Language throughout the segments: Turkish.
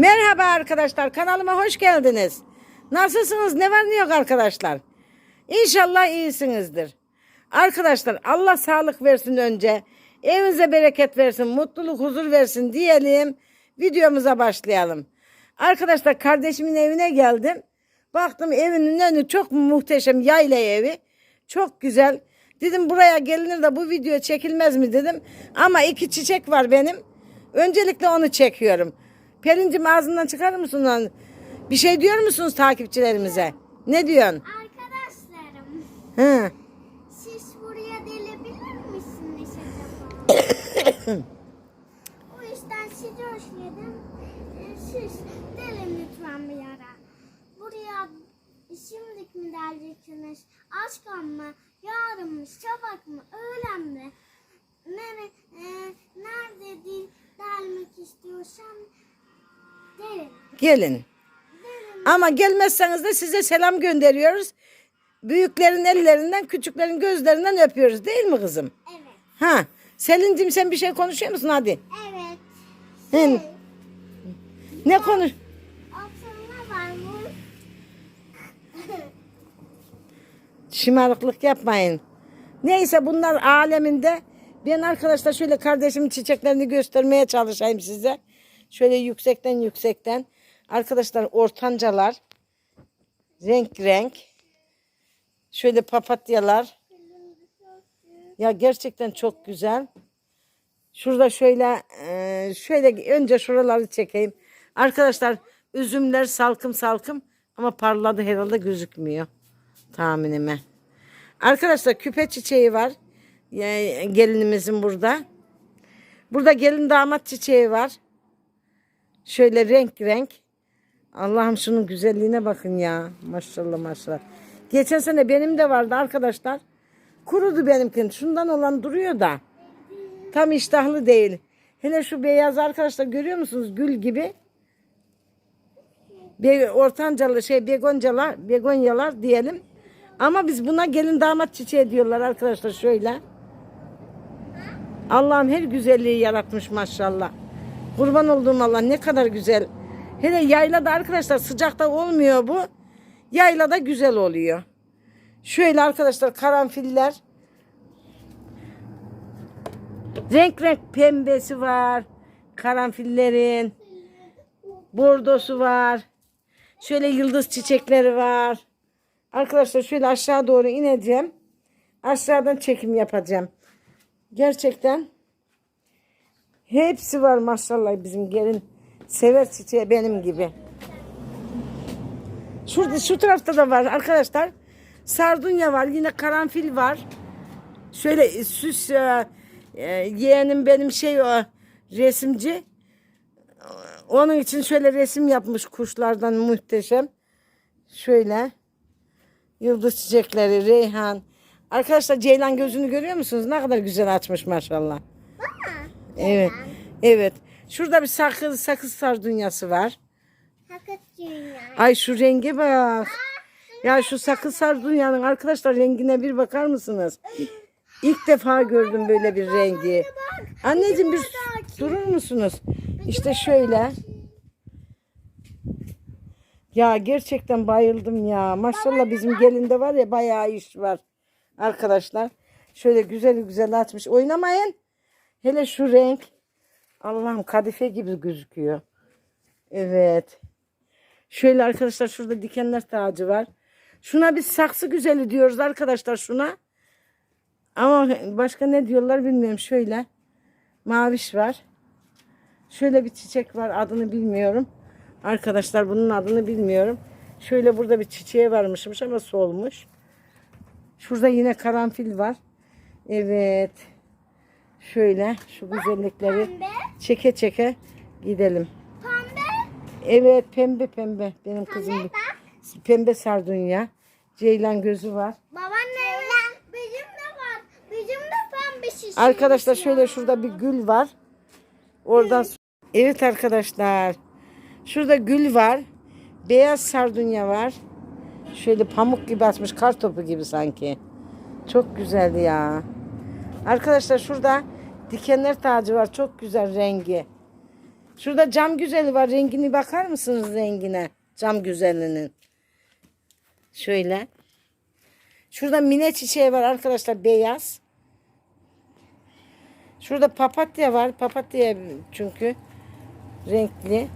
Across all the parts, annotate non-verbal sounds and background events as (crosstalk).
Merhaba arkadaşlar kanalıma hoş geldiniz. Nasılsınız ne var ne yok arkadaşlar. İnşallah iyisinizdir. Arkadaşlar Allah sağlık versin önce. Evinize bereket versin, mutluluk, huzur versin diyelim. Videomuza başlayalım. Arkadaşlar kardeşimin evine geldim. Baktım evinin önü çok muhteşem yayla evi. Çok güzel. Dedim buraya gelinir de bu video çekilmez mi dedim. Ama iki çiçek var benim. Öncelikle onu çekiyorum. Pelincim ağzından çıkarır mısın lan? Bir şey diyor musunuz takipçilerimize? Ne diyorsun? Arkadaşlarım, Hı. siz buraya delebilir misiniz acaba? (coughs) o yüzden sizi özledim. Ee, Siz delin lütfen bir ara. Buraya şimdilik mi deleceksiniz? Aşkım mı? Yarın mı? Sabah mı? Öğlen mi? Nere, e, nerede dil delmek istiyorsan Gelin. Ama gelmezseniz de size selam gönderiyoruz. Büyüklerin ellerinden, küçüklerin gözlerinden öpüyoruz değil mi kızım? Evet. Ha. Selin'cim sen bir şey konuşuyor musun hadi? Evet. Hı. Ne konuş? Var mı? Şımarıklık yapmayın. Neyse bunlar aleminde. Ben arkadaşlar şöyle kardeşimin çiçeklerini göstermeye çalışayım size. Şöyle yüksekten yüksekten. Arkadaşlar ortancalar. Renk renk. Şöyle papatyalar. Ya gerçekten çok güzel. Şurada şöyle e, şöyle önce şuraları çekeyim. Arkadaşlar üzümler salkım salkım ama parladı herhalde gözükmüyor tahminime. Arkadaşlar küpe çiçeği var. Gelinimizin burada. Burada gelin damat çiçeği var. Şöyle renk renk. Allah'ım şunun güzelliğine bakın ya. Maşallah maşallah. Geçen sene benim de vardı arkadaşlar. Kurudu benimkin. Şundan olan duruyor da. Tam iştahlı değil. Hele şu beyaz arkadaşlar görüyor musunuz? Gül gibi. Be ortancalı şey begoncalar, begonyalar diyelim. Ama biz buna gelin damat çiçeği diyorlar arkadaşlar şöyle. Allah'ım her güzelliği yaratmış maşallah. Kurban olduğum Allah ne kadar güzel. Hele yaylada arkadaşlar sıcakta olmuyor bu. Yaylada güzel oluyor. Şöyle arkadaşlar karanfiller. Renk renk pembesi var. Karanfillerin. Bordosu var. Şöyle yıldız çiçekleri var. Arkadaşlar şöyle aşağı doğru ineceğim. Aşağıdan çekim yapacağım. Gerçekten hepsi var maşallah bizim gelin. Sever çiçeği benim gibi. Şurada şu tarafta da var arkadaşlar. Sardunya var. Yine karanfil var. Şöyle süs e, e, yeğenim benim şey o resimci. Onun için şöyle resim yapmış kuşlardan muhteşem. Şöyle yıldız çiçekleri, reyhan. Arkadaşlar ceylan gözünü görüyor musunuz? Ne kadar güzel açmış maşallah. Evet. Evet. Şurada bir sakız sakız sardunyası var. Hakikat dünya. Ay şu renge bak. Ya şu sakız sardunyanın arkadaşlar rengine bir bakar mısınız? İlk defa gördüm böyle bir rengi. Anneciğim bir durur musunuz? İşte şöyle. Ya gerçekten bayıldım ya. Maşallah bizim gelinde var ya bayağı iş var. Arkadaşlar. Şöyle güzel güzel açmış. Oynamayın. Hele şu renk. Allah'ım kadife gibi gözüküyor. Evet. Şöyle arkadaşlar şurada dikenler tacı var. Şuna biz saksı güzeli diyoruz arkadaşlar şuna. Ama başka ne diyorlar bilmiyorum. Şöyle maviş var. Şöyle bir çiçek var adını bilmiyorum. Arkadaşlar bunun adını bilmiyorum. Şöyle burada bir çiçeği varmışmış ama solmuş. Şurada yine karanfil var. Evet. Şöyle şu güzellikleri Pembe. çeke çeke gidelim. Pembe. Evet pembe pembe benim kızım. Pembe sardunya. Ceylan gözü var. Babaanne bizim de var. Bizim de pembe şişe. Arkadaşlar şöyle şurada bir gül var. Oradan Evet arkadaşlar. Şurada gül var. Beyaz sardunya var. Şöyle pamuk gibi açmış kar topu gibi sanki. Çok güzel ya. Arkadaşlar şurada dikenler tacı var. Çok güzel rengi. Şurada cam güzeli var. Rengini bakar mısınız rengine? Cam güzelinin. Şöyle. Şurada mine çiçeği var arkadaşlar beyaz. Şurada papatya var. Papatya çünkü renkli.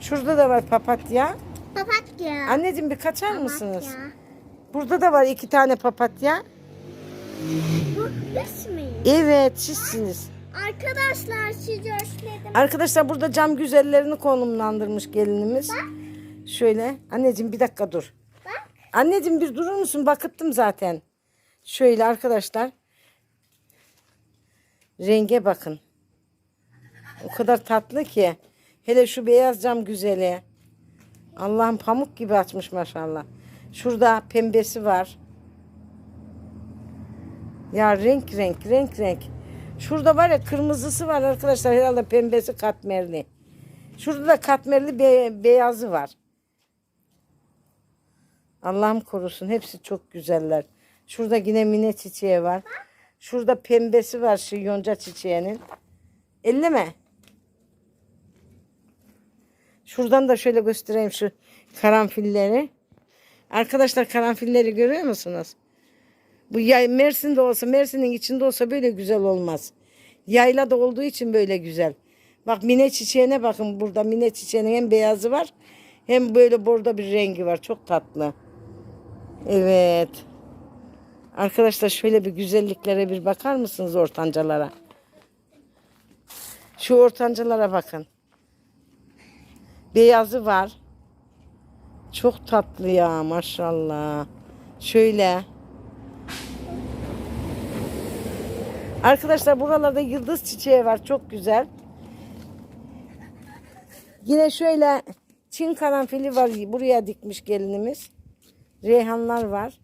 Şurada da var papatya. Papatya. Anneciğim bir kaçar mısınız? Papatya. Burada da var iki tane papatya. Bu biz miyiz? Evet sizsiniz. Arkadaşlar sizi özledim. Arkadaşlar burada cam güzellerini konumlandırmış gelinimiz. Şöyle. Anneciğim bir dakika dur. Bak. Anneciğim bir durur musun? Bakıttım zaten. Şöyle arkadaşlar. Renge bakın. O kadar tatlı ki. Hele şu beyaz cam güzeli. Allah'ım pamuk gibi açmış maşallah. Şurada pembesi var. Ya renk renk renk renk. Şurada var ya kırmızısı var arkadaşlar herhalde pembesi katmerli. Şurada da katmerli be- beyazı var. Allah'ım korusun hepsi çok güzeller. Şurada yine mine çiçeği var. Şurada pembesi var şu yonca çiçeğinin. Elleme. Şuradan da şöyle göstereyim şu karanfilleri. Arkadaşlar karanfilleri görüyor musunuz? Bu yay Mersin'de olsa, Mersin'in içinde olsa böyle güzel olmaz. Yaylada olduğu için böyle güzel. Bak mine çiçeğine bakın burada. Mine çiçeğinin hem beyazı var hem böyle bordo bir rengi var. Çok tatlı. Evet. Arkadaşlar şöyle bir güzelliklere bir bakar mısınız ortancalara? Şu ortancalara bakın. Beyazı var. Çok tatlı ya maşallah. Şöyle. Arkadaşlar buralarda yıldız çiçeği var. Çok güzel. Yine şöyle Çin karanfili var. Buraya dikmiş gelinimiz. Reyhanlar var.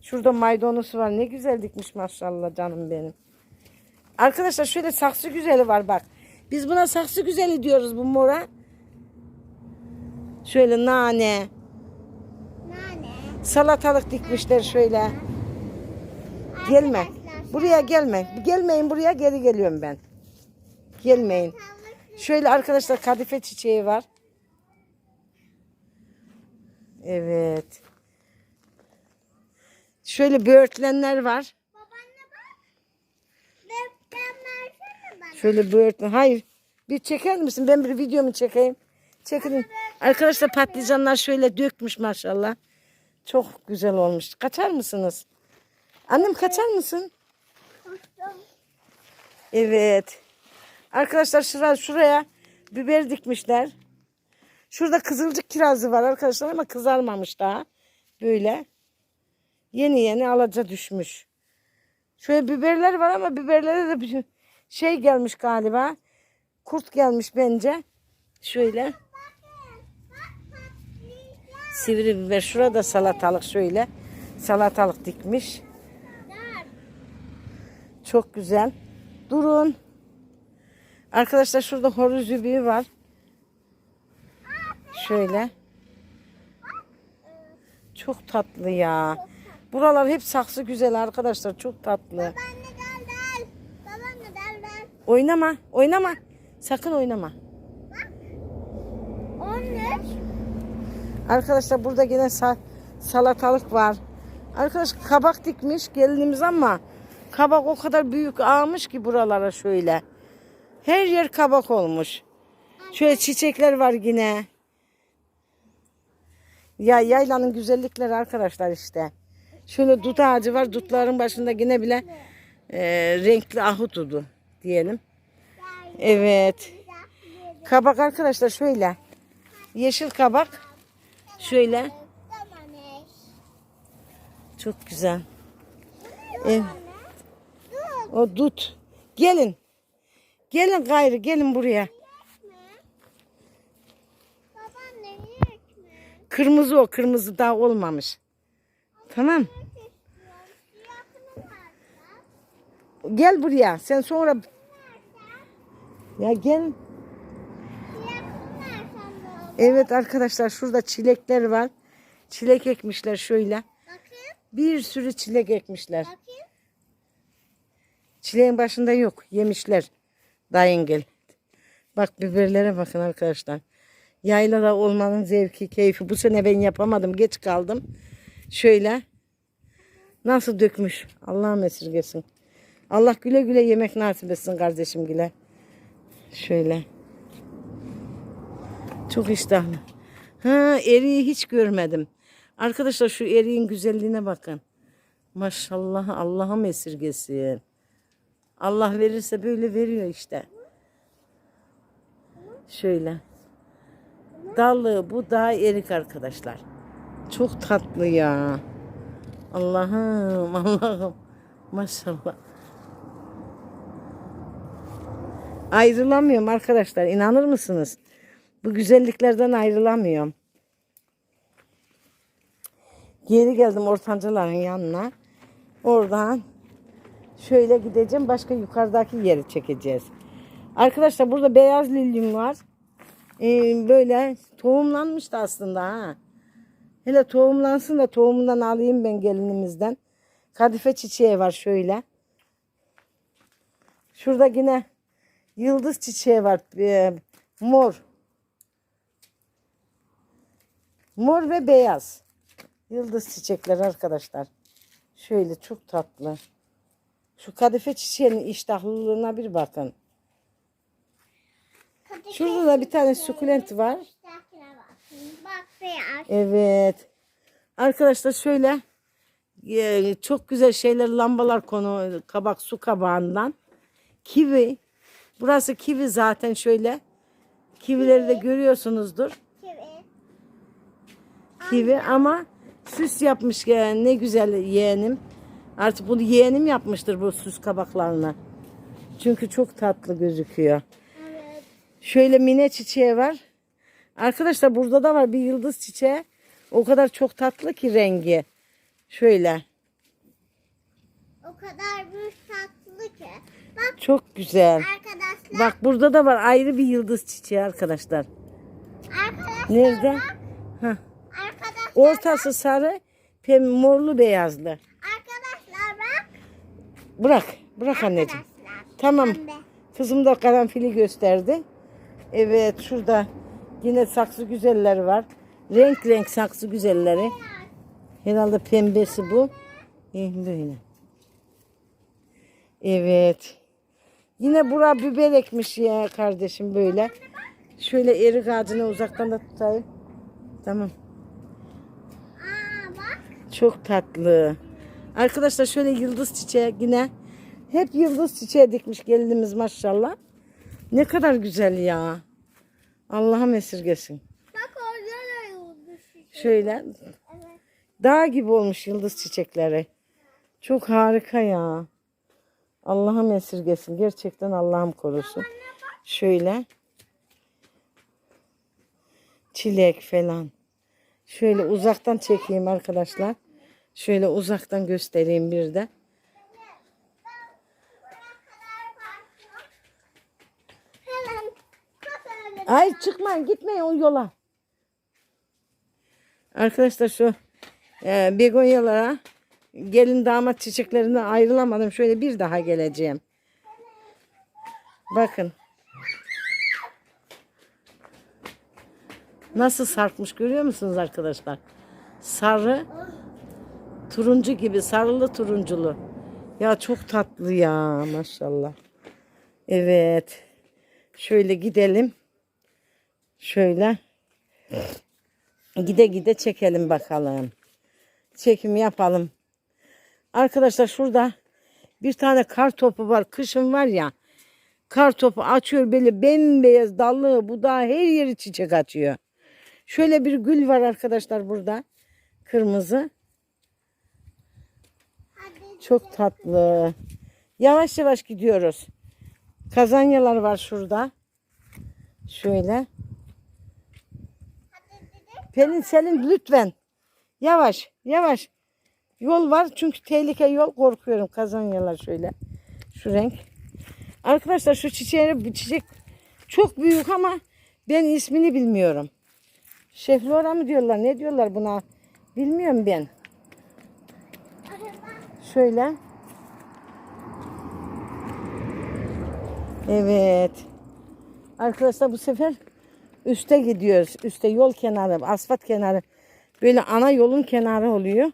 Şurada maydanozu var. Ne güzel dikmiş maşallah canım benim. Arkadaşlar şöyle saksı güzeli var bak. Biz buna saksı güzeli diyoruz bu mora. Şöyle nane, Nane. salatalık dikmişler şöyle. Gelme. Buraya gelme. Gelmeyin buraya geri geliyorum ben. Gelmeyin. Şöyle arkadaşlar kadife çiçeği var. Evet. Şöyle böğürtlenler var. Şöyle böğürtlen. Hayır. Bir çeker misin? Ben bir videomu çekeyim. Çekin. Arkadaşlar patlıcanlar şöyle dökmüş maşallah. Çok güzel olmuş. Kaçar mısınız? Annem kaçar mısın? Evet. Arkadaşlar şuraya, şuraya biber dikmişler. Şurada kızılcık kirazı var arkadaşlar ama kızarmamış daha. Böyle. Yeni yeni alaca düşmüş. Şöyle biberler var ama biberlere de bir şey gelmiş galiba. Kurt gelmiş bence. Şöyle. Sivri biber. Şurada salatalık şöyle. Salatalık dikmiş. Çok güzel. Durun. Arkadaşlar şurada horoz zübüğü var. Şöyle. Çok tatlı ya. Buralar hep saksı güzel arkadaşlar. Çok tatlı. Oynama. Oynama. Sakın oynama. Arkadaşlar burada yine sa- salatalık var. Arkadaş kabak dikmiş gelinimiz ama kabak o kadar büyük ağmış ki buralara şöyle. Her yer kabak olmuş. Şöyle çiçekler var yine. Ya yaylanın güzellikleri arkadaşlar işte. Şöyle dut ağacı var. Dutların başında yine bile e, renkli ahududu diyelim. Evet. Kabak arkadaşlar şöyle. Yeşil kabak. Şöyle. Çok güzel. Evet. O dut. Gelin. Gelin gayrı gelin buraya. Kırmızı o kırmızı daha olmamış. Tamam. Gel buraya. Sen sonra ya gel. Evet arkadaşlar şurada çilekler var. Çilek ekmişler şöyle. Bakayım. Bir sürü çilek ekmişler. Bakayım. Çileğin başında yok. Yemişler. Dayıngil. Bak biberlere bakın arkadaşlar. Yaylada olmanın zevki, keyfi. Bu sene ben yapamadım. Geç kaldım. Şöyle. Nasıl dökmüş. Allah'ım esirgesin. Allah güle güle yemek nasip etsin kardeşim güle. Şöyle. Çok iştahlı. Ha eriği hiç görmedim. Arkadaşlar şu eriğin güzelliğine bakın. Maşallah Allah'ım esirgesin. Allah verirse böyle veriyor işte. Şöyle. Dallı bu da erik arkadaşlar. Çok tatlı ya. Allah'ım (laughs) Allah'ım. Maşallah. Ayrılamıyorum arkadaşlar. İnanır mısınız? Bu güzelliklerden ayrılamıyorum. Geri geldim ortancaların yanına. Oradan şöyle gideceğim. Başka yukarıdaki yeri çekeceğiz. Arkadaşlar burada beyaz lilyum var. Ee, böyle tohumlanmıştı aslında ha. Hele tohumlansın da tohumundan alayım ben gelinimizden. Kadife çiçeği var şöyle. Şurada yine yıldız çiçeği var. Ee, mor. Mor ve beyaz. Yıldız çiçekler arkadaşlar. Şöyle çok tatlı. Şu kadife çiçeğinin iştahlılığına bir bakın. Şurada da bir tane sukulent var. Bak beyaz. Evet. Arkadaşlar şöyle e, çok güzel şeyler lambalar konu kabak su kabağından. Kivi. Burası kivi zaten şöyle. Kivileri de görüyorsunuzdur. Kivi. Kivi ama süs yapmış ya ne güzel yeğenim. Artık bunu yeğenim yapmıştır bu süs kabaklarını. Çünkü çok tatlı gözüküyor. Evet. Şöyle mine çiçeği var. Arkadaşlar burada da var bir yıldız çiçeği. O kadar çok tatlı ki rengi. Şöyle. O kadar büyük tatlı ki. Bak Çok güzel. arkadaşlar. Bak burada da var ayrı bir yıldız çiçeği arkadaşlar. Arkadaşlar Nerede? bak. Heh. Arkadaşlar. Ortası sarı, pem morlu beyazlı. Bırak. Bırak anneciğim. Tamam. Pembe. Kızım da karanfili gösterdi. Evet şurada yine saksı güzelleri var. Renk renk saksı güzelleri. Herhalde pembesi bu. Eh, böyle. Evet. Yine bura biber ekmiş ya kardeşim böyle. Şöyle erik ağacını uzaktan da tutayım. Tamam. Aa bak. Çok tatlı. Arkadaşlar şöyle yıldız çiçeği yine. Hep yıldız çiçeği dikmiş gelinimiz maşallah. Ne kadar güzel ya. Allah'ım esirgesin. Bak orada da yıldız. Şöyle Evet. dağ gibi olmuş yıldız çiçekleri. Çok harika ya. Allah'ım esirgesin. Gerçekten Allah'ım korusun. Şöyle. Çilek falan. Şöyle uzaktan çekeyim arkadaşlar. Şöyle uzaktan göstereyim bir de. Ay çıkmayın gitmeyin o yola. Arkadaşlar şu e, begonyalara gelin damat çiçeklerinden ayrılamadım. Şöyle bir daha geleceğim. Bakın. Nasıl sarkmış görüyor musunuz arkadaşlar? Sarı turuncu gibi sarılı turunculu. Ya çok tatlı ya maşallah. Evet. Şöyle gidelim. Şöyle. Gide gide çekelim bakalım. Çekim yapalım. Arkadaşlar şurada bir tane kar topu var. Kışın var ya. Kar topu açıyor böyle bembeyaz dallı budağı her yeri çiçek açıyor. Şöyle bir gül var arkadaşlar burada. Kırmızı. Çok tatlı. Yavaş yavaş gidiyoruz. Kazanyalar var şurada. Şöyle. Pelin Selin lütfen. Yavaş yavaş. Yol var çünkü tehlike yol korkuyorum. Kazanyalar şöyle. Şu renk. Arkadaşlar şu çiçeğe çiçek çok büyük ama ben ismini bilmiyorum. Şeflora mı diyorlar ne diyorlar buna bilmiyorum ben. Şöyle. Evet. Arkadaşlar bu sefer üste gidiyoruz. Üste yol kenarı, asfalt kenarı. Böyle ana yolun kenarı oluyor.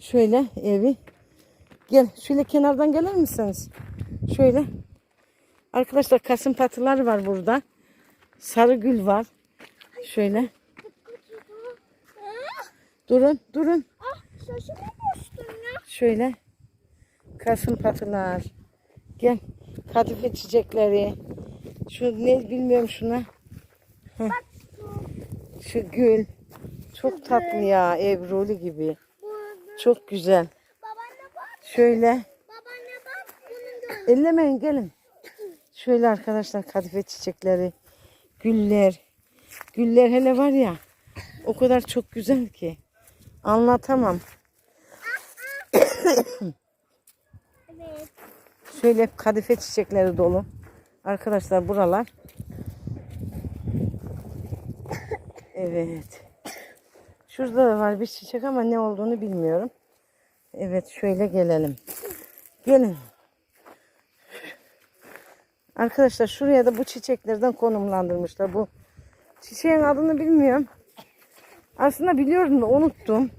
Şöyle evi. Gel şöyle kenardan gelir misiniz? Şöyle. Arkadaşlar kasım patılar var burada. Sarı gül var. Şöyle. Durun, durun. Ah bastın ya. Şöyle. Kasım patılar. Gel. Kadife çiçekleri. Şu ne bilmiyorum şuna. Şu gül. Çok tatlı ya. Ebruli gibi. Çok güzel. Şöyle. Ellemeyin gelin. Şöyle arkadaşlar kadife çiçekleri. Güller. Güller hele var ya. O kadar çok güzel ki. Anlatamam. Şöyle hep kadife çiçekleri dolu. Arkadaşlar buralar. Evet. Şurada da var bir çiçek ama ne olduğunu bilmiyorum. Evet şöyle gelelim. Gelin. Arkadaşlar şuraya da bu çiçeklerden konumlandırmışlar. Bu çiçeğin adını bilmiyorum. Aslında biliyordum da unuttum.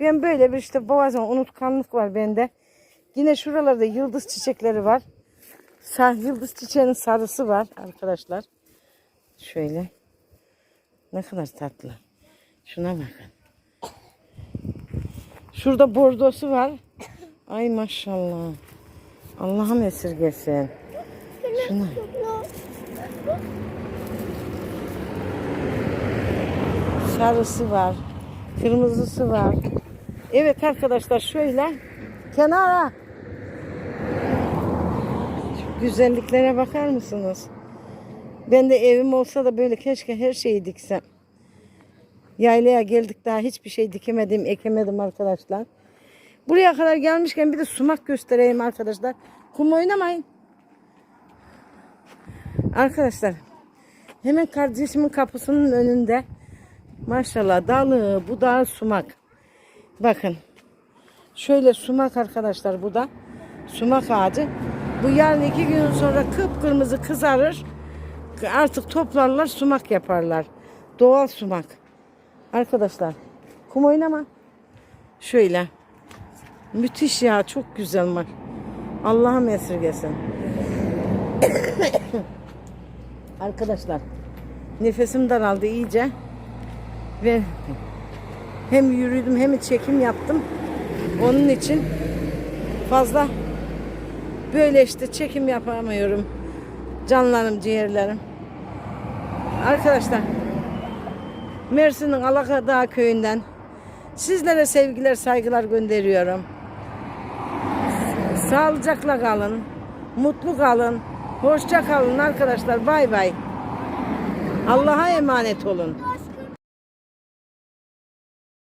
Ben böyle bir işte bazen unutkanlık var bende. Yine şuralarda yıldız çiçekleri var. Sar, yıldız çiçeğinin sarısı var arkadaşlar. Şöyle. Ne kadar tatlı. Şuna bakın. Şurada bordosu var. Ay maşallah. Allah'ım esirgesin. Şuna. Sarısı var. Kırmızısı var. Evet arkadaşlar şöyle kenara. Şu güzelliklere bakar mısınız? Ben de evim olsa da böyle keşke her şeyi diksem. Yaylaya geldik daha hiçbir şey dikemedim, ekemedim arkadaşlar. Buraya kadar gelmişken bir de sumak göstereyim arkadaşlar. Kum oynamayın. Arkadaşlar hemen kardeşimin kapısının önünde maşallah dalı, budağı, sumak. Bakın. Şöyle sumak arkadaşlar bu da. Sumak ağacı. Bu yarın iki gün sonra kıpkırmızı kızarır. Artık toplarlar sumak yaparlar. Doğal sumak. Arkadaşlar. Kum oynama. Şöyle. Müthiş ya. Çok güzel var. Allah'ım esirgesin. Arkadaşlar. Nefesim daraldı iyice. Ve hem yürüdüm hem çekim yaptım. Onun için fazla böyle işte çekim yapamıyorum. Canlarım, ciğerlerim. Arkadaşlar Mersin'in Alakadağ köyünden sizlere sevgiler, saygılar gönderiyorum. Sağlıcakla kalın. Mutlu kalın. Hoşça kalın arkadaşlar. Bay bay. Allah'a emanet olun.